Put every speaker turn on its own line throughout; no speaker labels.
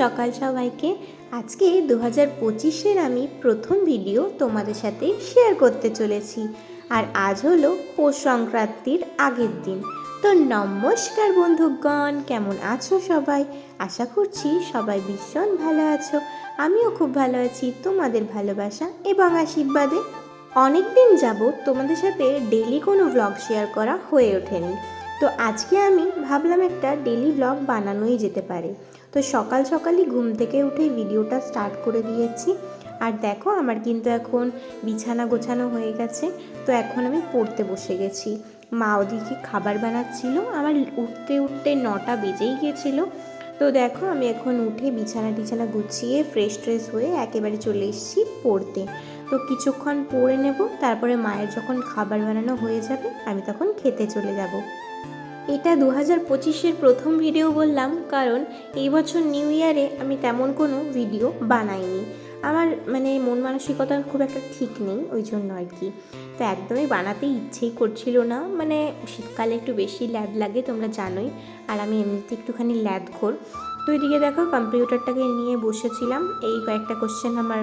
সকাল সবাইকে। আজকে দু হাজার পঁচিশের আমি প্রথম ভিডিও তোমাদের সাথে শেয়ার করতে চলেছি। আর আজ হলো পৌষ সংক্রান্তির আগের দিন। তো নমস্কার বন্ধুগণ, কেমন আছো সবাই? আশা করছি সবাই ভীষণ ভালো আছো। আমিও খুব ভালো আছি, তোমাদের ভালোবাসা এবং আশীর্বাদে। অনেক দিন যাবত তোমাদের সাথে ডেলি কোনো ভ্লগ শেয়ার করা হয়ে ওঠেনি। তো আজকে আমি ভাবলাম একটা ডেলি ভ্লগ বানানোই যেতে পারে। তো সকাল সকালই ঘুম থেকে উঠে ভিডিওটা স্টার্ট করে দিয়েছি। আর দেখো আমার কিন্তু এখন বিছানা গোছানো হয়ে গেছে, তো এখন আমি পড়তে বসে গেছি। মা ওদিকে খাবার বানাচ্ছিল, আমার উঠতে উঠতে নটা বেজেই গিয়েছিল তো দেখো আমি এখন উঠে বিছানা টিছানা গুছিয়ে ফ্রেশ ট্রেশ হয়ে একেবারে চলে এসেছি পড়তে। তো কিছুক্ষণ পড়ে নেব, তারপরে মায়ের যখন খাবার বানানো হয়ে যাবে, আমি তখন খেতে চলে যাব। এটা দু হাজার পঁচিশের প্রথম ভিডিও বললাম, কারণ এই বছর নিউ ইয়ারে আমি তেমন কোনো ভিডিও বানাইনি। আমার মানে মন মানসিকতা খুব একটা ঠিক নেই ওই জন্য আর কি। তো একদমই বানাতে ইচ্ছেই করছিল না মানে শীতকালে একটু বেশি ল্যাদ লাগে, তোমরা জানোই, আর আমি এমনিতে একটুখানি ল্যাদ খোর তো এদিকে দেখো, কম্পিউটারটাকে নিয়ে বসেছিলাম। এই কয়েকটা কোশ্চেন আমার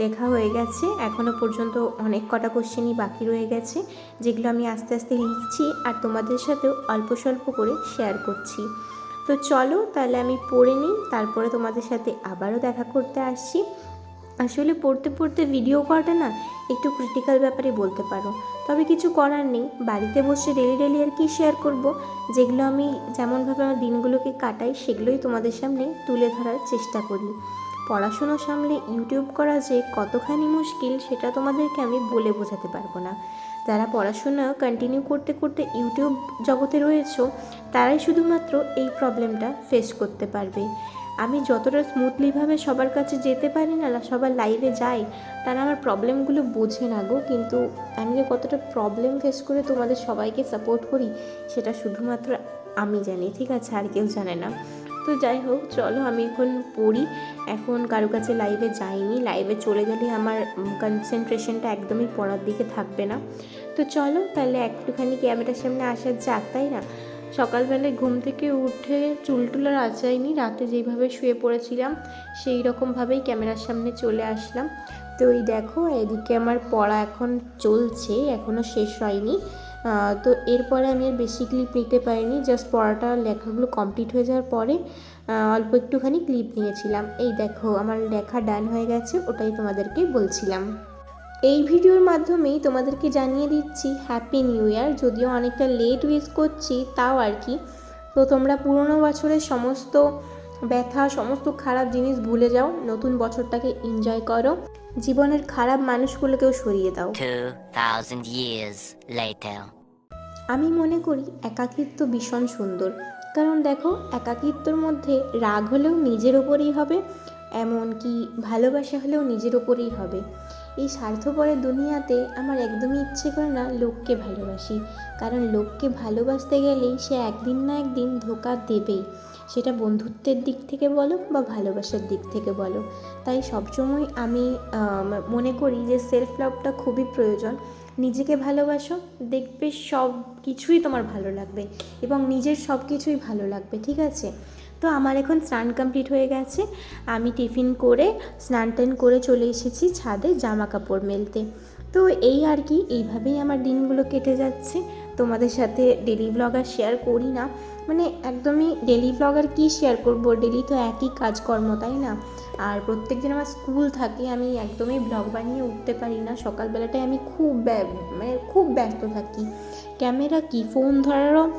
লেখা হয়ে গেছে। এখনও পর্যন্ত অনেক কটা কোশ্চেনই বাকি রয়ে গেছে, যেগুলো আমি আস্তে আস্তে লিখছি আর তোমাদের সাথেও অল্প স্বল্প করে শেয়ার করছি। তো চলো তাহলে আমি পড়ে নিই, তারপরে তোমাদের সাথে আবারও দেখা করতে আসছি। আসলে পড়তে পড়তে ভিডিও করাটা না একটু ক্রিটিক্যাল ব্যাপারে বলতে পারো। তবে কিছু করার নেই, বাড়িতে বসে ডেলি ডেলি আর কি শেয়ার করব, যেগুলো আমি যেমনভাবে আমার দিনগুলোকে কাটাই, সেগুলোই তোমাদের সামনে তুলে ধরার চেষ্টা করি। পড়াশুনো সামলে ইউটিউব করা যে কতখানি মুশকিল, সেটা তোমাদেরকে আমি বলে বোঝাতে পারব না। যারা পড়াশোনা কন্টিনিউ করতে করতে ইউটিউব জগতে রয়েছ, তারাই শুধুমাত্র এই প্রবলেমটা ফেস করতে পারবে। আমি যতটা স্মুথলিভাবে সবার কাছে যেতে পারি না, সবার লাইভে যাই, তারা আমার প্রবলেমগুলো বোঝে না গো। কিন্তু আমি যে কতটা প্রবলেম ফেস করে তোমাদের সবাইকে সাপোর্ট করি, সেটা শুধুমাত্র আমি জানি, ঠিক আছে? আর কেউ জানে না। তো যাই হোক, চলো আমি এখন পড়ি। এখন কারও কাছে লাইভে যাইনি। লাইভে চলে গেলে আমার কনসেন্ট্রেশনটা একদমই পড়ার দিকে থাকবে না। তো চলো তাহলে একটুখানি ক্যামেরার সামনে আসার যাক, তাই না? সকালবেলায় ঘুম থেকে উঠে চুল টুল আর আঁচাইনি। রাতে যেইভাবে শুয়ে পড়েছিলাম, সেই রকমভাবেই ক্যামেরার সামনে চলে আসলাম। তো এই দেখো, এদিকে আমার পড়া এখন চলছে এখনও শেষ হয়নি। তো এরপরে আমি আর বেশি ক্লিপ নিতে পারিনি জাস্ট পড়াটা, লেখাগুলো কমপ্লিট হয়ে যাওয়ার পরে অল্প একটুখানি ক্লিপ নিয়েছিলাম। এই দেখো, আমার লেখা ডান হয়ে গেছে, ওটাই তোমাদেরকে বলছিলাম। এই ভিডিওর মাধ্যমেই তোমাদেরকে জানিয়ে দিচ্ছি হ্যাপি নিউ ইয়ার যদিও অনেকটা লেট উইস করছি, তাও আর কি। তো তোমরা পুরনো বছরের সমস্ত ব্যথা সমস্ত খারাপ জিনিস ভুলে যাও। নতুন বছরটাকে এনজয় করো। জীবনের খারাপ মানুষগুলোকেও সরিয়ে দাও।
2,000 years
আমি মনে করি একাকিত্ব ভীষণ সুন্দর। কারণ দেখো একাকিত্বর মধ্যে রাগ হলেও নিজের ওপরেই হবে এমনকি ভালোবাসা হলেও নিজের ওপরেই হবে। এই স্বার্থপরের দুনিয়াতে আমার একদমই ইচ্ছে করে না লোককে ভালোবাসি। কারণ লোককে ভালোবাসতে গেলেই সে একদিন না একদিন ধোকা দেবেই। সেটা বন্ধুত্বের দিক থেকে বলো বা ভালোবাসার দিক থেকে বলো। তাই সবসময় আমি মনে করি যে সেলফ লাভটা খুবই প্রয়োজন। নিজেকে ভালোবাসো, দেখবে সব কিছুই তোমার ভালো লাগবে এবং নিজের সব কিছুই ভালো লাগবে, ঠিক আছে? তো আমার এখন স্নান কমপ্লিট হয়ে গেছে। আমি টিফিন করে, স্নান টান করে চলে এসেছি ছাদে জামা কাপড় মেলতে। তো এই আর কি, এইভাবেই আমার দিনগুলো কেটে যাচ্ছে। তোমাদের সাথে ডেলি ব্লগ আর শেয়ার করি না। মানে একদমই ডেলি ব্লগ আর কী শেয়ার করব? ডেলি তো একই কাজকর্ম, তাই না? আর প্রত্যেক দিন আমার স্কুল থাকে, আমি একদমই ব্লগ বানিয়ে উঠতে পারি না। সকালবেলাটায় আমি খুব মানে খুব ব্যস্ত থাকি। ক্যামেরা কি? ফোন ধরারও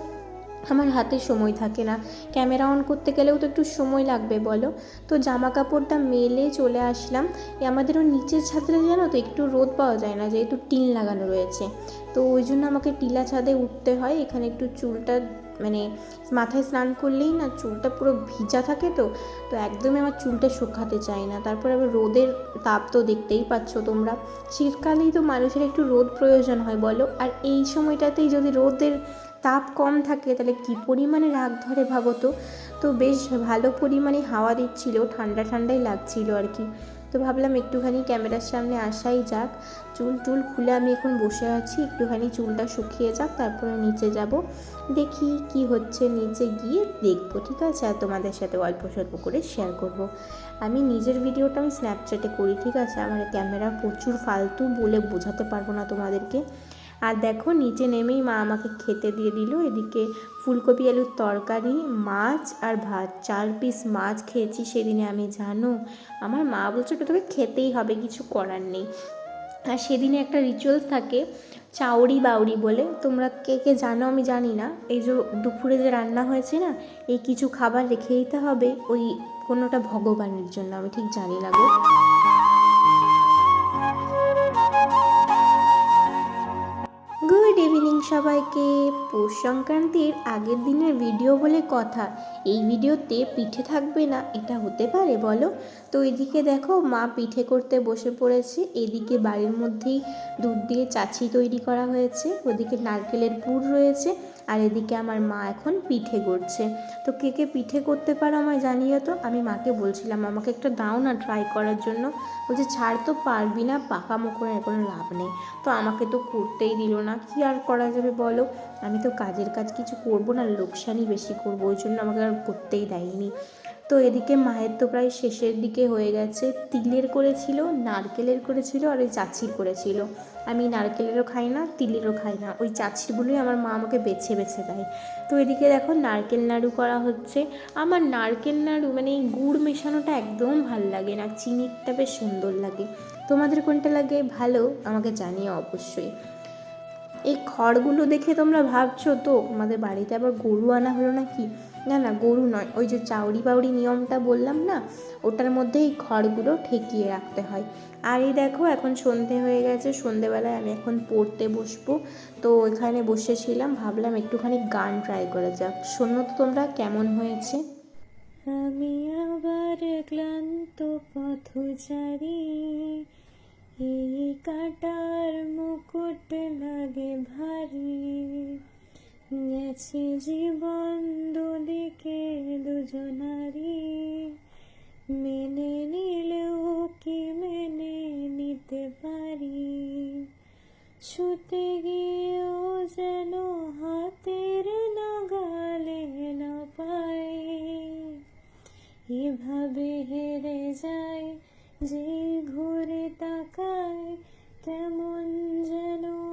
আমার হাতে সময় থাকে না। ক্যামেরা অন করতে গেলেও তো একটু সময় লাগবে, বলো। তো জামা কাপড়টা মেলে চলে আসলাম। আমাদেরও নিচের ছাদে জানো তো একটু রোদ পাওয়া যায় না, যেহেতু টিন লাগানো রয়েছে। তো ওই জন্য আমাকে টিলা ছাদে উঠতে হয়। এখানে একটু চুলটা মানে মাথায় স্নান করলেই না চুলটা পুরো ভিজা থাকে তো তো একদমই আমার চুলটা শুকাতে চায় না। তারপর আবার রোদের তাপ তো দেখতেই পাচ্ছ তোমরা। শীতকালেই তো মানুষের একটু রোদ প্রয়োজন হয়, বলো। আর এই সময়টাতেই যদি রোদের তাপ কম থাকে, তাহলে কী পরিমাণে রাগ ধরে ভাবো তো? তো বেশ ভালো পরিমাণে হাওয়া দিচ্ছিল, ঠান্ডা ঠান্ডাই লাগছিল আর কি। তো ভাবলাম একটুখানি ক্যামেরার সামনে আসাই যাক, চুল টুল খুলে আমি এখন বসে আছি, একটুখানি চুলটা শুকিয়ে যাক, তারপরে নিচে যাব। দেখি কি হচ্ছে, নিচে গিয়ে দেখব, ঠিক আছে? আর তোমাদের সাথে অল্প স্বল্প করে শেয়ার করব। আমি নিজের ভিডিওটা আমি স্ন্যাপচ্যাটে করি, ঠিক আছে? আমার ক্যামেরা প্রচুর ফালতু বলে বোঝাতে পারব না তোমাদেরকে। আর দেখো, নিচে নেমেই মা আমাকে খেতে দিয়ে দিল। এদিকে ফুলকপি, আলুর তরকারি, মাছ আর ভাত। চার পিস মাছ খেয়েছি সেদিনে, আমি জানো? আমার মা বলছে, ওটা তোকে খেতেই হবে, কিছু করার নেই। আর সেদিনে একটা রিচুয়ালস থাকে, চাউরি বাউরি বলে। তোমরা কে কে জানো আমি জানি না। এই যে দুপুরে যে রান্না হয়েছে না, এই কিছু খাবার রেখে দিতে হবে, ওই কোনোটা ভগবানের জন্য, আমি ঠিক জানি না গো। সবাইকে পৌষ সংক্রান্তির আগের দিনের ভিডিও বলে কথা। এই ভিডিওতে পিঠে থাকবে না, এটা হতে পারে, বলো? তো এদিকে দেখো, মা পিঠে করতে বসে পড়েছে। এদিকে বাড়ির মধ্যেই দুধ দিয়ে চাচি তৈরি করা হয়েছে। ওদিকে নারকেলের পুর রয়েছে। আর এদিকে আমার মা এখন পিঠে করছে। তো কে কে পিঠে করতে পারো আমায় জানিয়ে তো? আমি মাকে বলছিলাম, আমাকে একটা দাও না ট্রাই করার জন্য। বলছে, ছাড় তো, পারবি না, পাকা করে কোনো লাভ নেই। তো আমাকে তো করতেই দিল না, কি আর করা যাবে বলো? আমি তো কাজের কাজ কিছু করব না, লোকসানই বেশি করব, ওই জন্য আমাকে আর করতেই দেয়নি। তো এদিকে মায়ের তো প্রায় শেষের দিকে হয়ে গেছে। তিলের করেছিল, নারকেলের করেছিল আর ওই চাচির করেছিল। আমি নারকেলেরও খাই না, তিলেরও খাই না। ওই চাচিরগুলোই আমার মা আমাকে বেছে বেছে দেয়। তো এদিকে দেখো নারকেল নাড়ু করা হচ্ছে। আমার নারকেল নাড়ু মানে এই গুড় মেশানোটা একদম ভালো লাগে না, চিনিরটা বেশ সুন্দর লাগে। তোমাদের কোনটা লাগে? ভালো, আমাকে জানিয়ে অবশ্যই। এই খড়গুলো দেখে তোমরা ভাবছ, তো আমাদের বাড়িতে আবার গরু আনা হলো নাকি? না না, গরু নয়, ওই যে চাউরি বাউরি নিয়মটা বললাম না, ওটার মধ্যে এই খড়গুলো ঠেকিয়ে রাখতে হয়। আর এই দেখো, এখন সন্ধে হয়ে গেছে, সন্ধেবেলায় আমি এখন পড়তে বসবো। তো এখানে বসেছিলাম, ভাবলাম একটুখানি গান ট্রাই করা যাক। শোনো তো তোমরা, কেমন হয়েছে? আমি আবার ক্লান্ত পথচারী এই কাটার মুকুট লাগে ভারী। গেছে জীবন দুদিকে দুজনারি মেনে নিলেও কি মেনে নিতে পারি? ছুতে গিয়েও যেন হাতের নাগালে না পাই। এভাবে হেরে যায়, যে ঘুরে তাকায়, কেমন যেন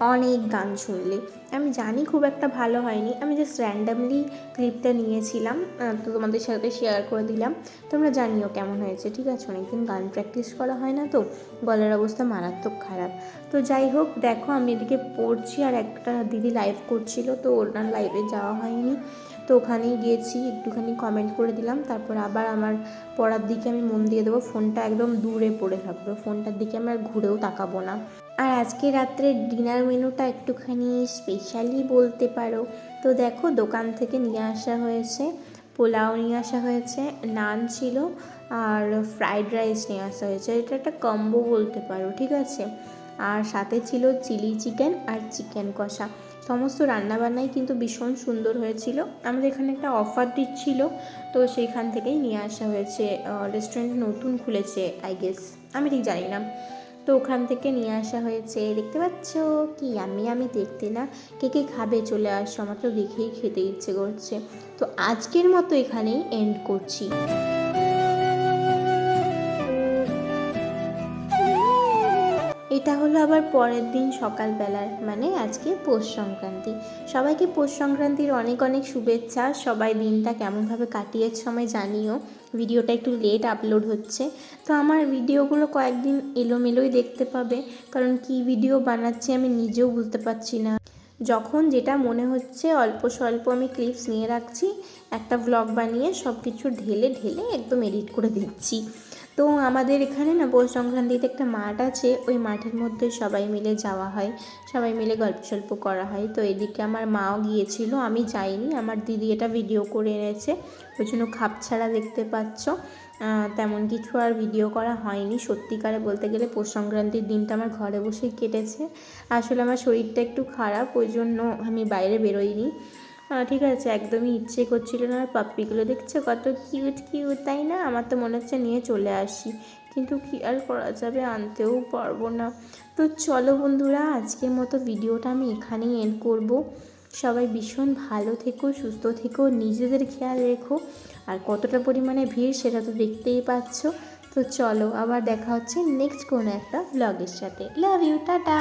অনেক গান শুনলে। আমি জানি খুব একটা ভালো হয়নি। আমি জাস্ট র্যান্ডামলি ক্লিপটা নিয়েছিলাম তো তোমাদের সাথে শেয়ার করে দিলাম। তোমরা জানিও কেমন হয়েছে, ঠিক আছে? অনেকদিন গান প্র্যাকটিস করা হয় না তো, গলার অবস্থা মারাত্মক খারাপ। তো যাই হোক, দেখো আমি এদিকে পড়ছি আর একটা দিদি লাইভ করছিল, তো ওনার লাইভে যাওয়া হয়নি। তো ওখানেই গিয়েছি, একটুখানি কমেন্ট করে দিলাম, তারপর আবার আমার পড়ার দিকে আমি মন দিয়ে দেবো। ফোনটা একদম দূরে পড়ে থাকবে, ফোনটার দিকে আমি আর ঘুরেও তাকাবো না। আর আজকে রাত্রে ডিনার মেনুটা একটুখানি স্পেশালি বলতে পারো। তো দেখো, দোকান থেকে নিয়ে আসা হয়েছে, পোলাও নিয়ে আসা হয়েছে, নান ছিল, আর ফ্রাইড রাইস নিয়ে আসা হয়েছে। এটা একটা কম্বো বলতে পারো, ঠিক আছে? আর সাথে ছিল চিলি চিকেন আর চিকেন কষা। সমস্ত রান্নাবান্নাই কিন্তু ভীষণ সুন্দর হয়েছিল। আমাদের এখানে একটা অফার দিচ্ছিল, তো সেইখান থেকেই নিয়ে আসা হয়েছে। রেস্টুরেন্ট নতুন খুলেছে আই গেস আমি ঠিক জানি না। তো ওখান থেকে নিয়ে আসা হয়েছে। দেখতে পাচ্ছ? কি আমি আমি দেখতে না? কে কে খাবে চলে আসছো আমার তো দেখেই খেতে ইচ্ছে করছে। তো আজকের মতো এখানেই এন্ড করছি। আবার পরের দিন সকালবেলার মানে আজকে পৌষ সংক্রান্তি। সবাইকে পৌষ সংক্রান্তির অনেক অনেক শুভেচ্ছা। সবাই দিনটা কেমনভাবে কাটিয়েছ সময় জানিও। ভিডিওটা একটু লেট আপলোড হচ্ছে। তো আমার ভিডিওগুলো কয়েকদিন এলোমেলোই দেখতে পাবে, কারণ কি ভিডিও বানাচ্ছি আমি নিজেও বুঝতে পারছি না। যখন যেটা মনে হচ্ছে অল্প স্বল্প আমি ক্লিপস নিয়ে রাখছি, একটা ব্লগ বানিয়ে সব কিছু ঢেলে ঢেলে একদম এডিট করে দিচ্ছি। তো আমাদের এখানে না পৌষ সংক্রান্তিতে একটা মাঠ আছে, ওই মাঠের মধ্যে সবাই মিলে যাওয়া হয়। সবাই মিলে গল্প সল্প করা হয়। তো এদিকে আমার মাও গিয়েছিল, আমি যাইনি। আমার দিদি এটা ভিডিও করে এনেছে। ওই জন্য খাপ ছাড়া দেখতে পাচ্ছ। তেমন কিছু আর ভিডিও করা হয়নি। সত্যিকারে বলতে গেলে পৌষ সংক্রান্তির দিনটা আমার ঘরে বসেই কেটেছে। আসলে আমার শরীরটা একটু খারাপ, ওই জন্য আমি বাইরে বেরোইনি। ঠিক আছে, একদমই ইচ্ছে করছিল না। আর পাপ্পিগুলো দেখছ কত কিউট কিউট তাই না? আমার তো মনে হচ্ছে নিয়ে চলে আসি। কিন্তু কি আর করা যাবে? আনতেও পারব না। তো চলো বন্ধুরা, আজকের মতো ভিডিওটা আমি এখানেই এন্ড করব। সবাই ভীষণ ভালো থেকো, সুস্থ থেকো, নিজেদের খেয়াল রেখো। আর কতটা পরিমাণে ভিড় সেটা তো দেখতেই পাচ্ছ। তো চলো, আবার দেখা হচ্ছে নেক্সট কোনো একটা ব্লগের সাথে। Love you tata!